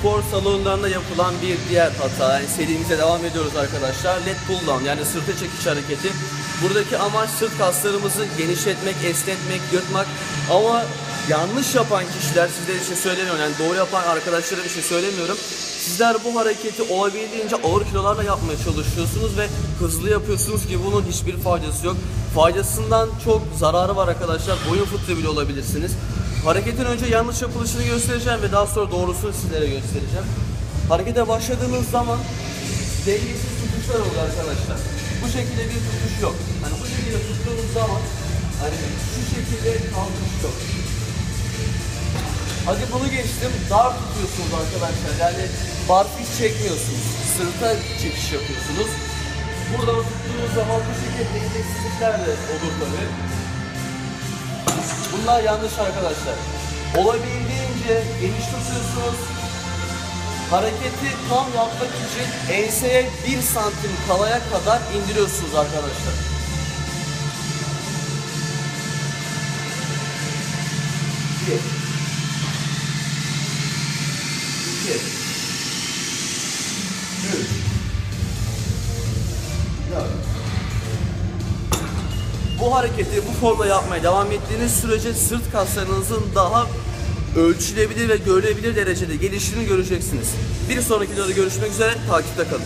spor salonlarında yapılan bir diğer hata. Yani serimize devam ediyoruz arkadaşlar. Lat pull down yani sırta çekiş hareketi. Buradaki amaç sırt kaslarımızı genişletmek, esnetmek, yırtmak. Ama yanlış yapan kişiler, sizlere bir şey söylemiyorum. Yani doğru yapan arkadaşlara bir şey söylemiyorum. Sizler bu hareketi olabildiğince ağır kilolarla yapmaya çalışıyorsunuz ve hızlı yapıyorsunuz ki bunun hiçbir faydası yok. Faydasından çok zararı var arkadaşlar. Boyun fıtığı bile olabilirsiniz. Hareketin önce yanlış yapılışını göstereceğim ve daha sonra doğrusunu sizlere göstereceğim. Harekete başladığınız zaman dengesiz tutuşlar olur arkadaşlar. Bu şekilde bir tutuş yok. Hani bu şekilde tuttuğunuz zaman hani şu şekilde kalkış yok. Hadi bunu geçtim. Dar tutuyorsunuz arkadaşlar. Yani barfiks çekmiyorsunuz. Sırta çekiş yapıyorsunuz. Buradan tuttuğunuz zaman bu şekilde dengesizlikler de olur tabii. Bunlar yanlış arkadaşlar. Olabildiğince geniş tutuyorsunuz. Hareketi tam yapmak için enseye 1 santim kalaya kadar indiriyorsunuz arkadaşlar. Bir. İki. Üç. Bu hareketi bu formda yapmaya devam ettiğiniz sürece sırt kaslarınızın daha ölçülebilir ve görülebilir derecede geliştiğini göreceksiniz. Bir sonraki videoda görüşmek üzere, takipte kalın.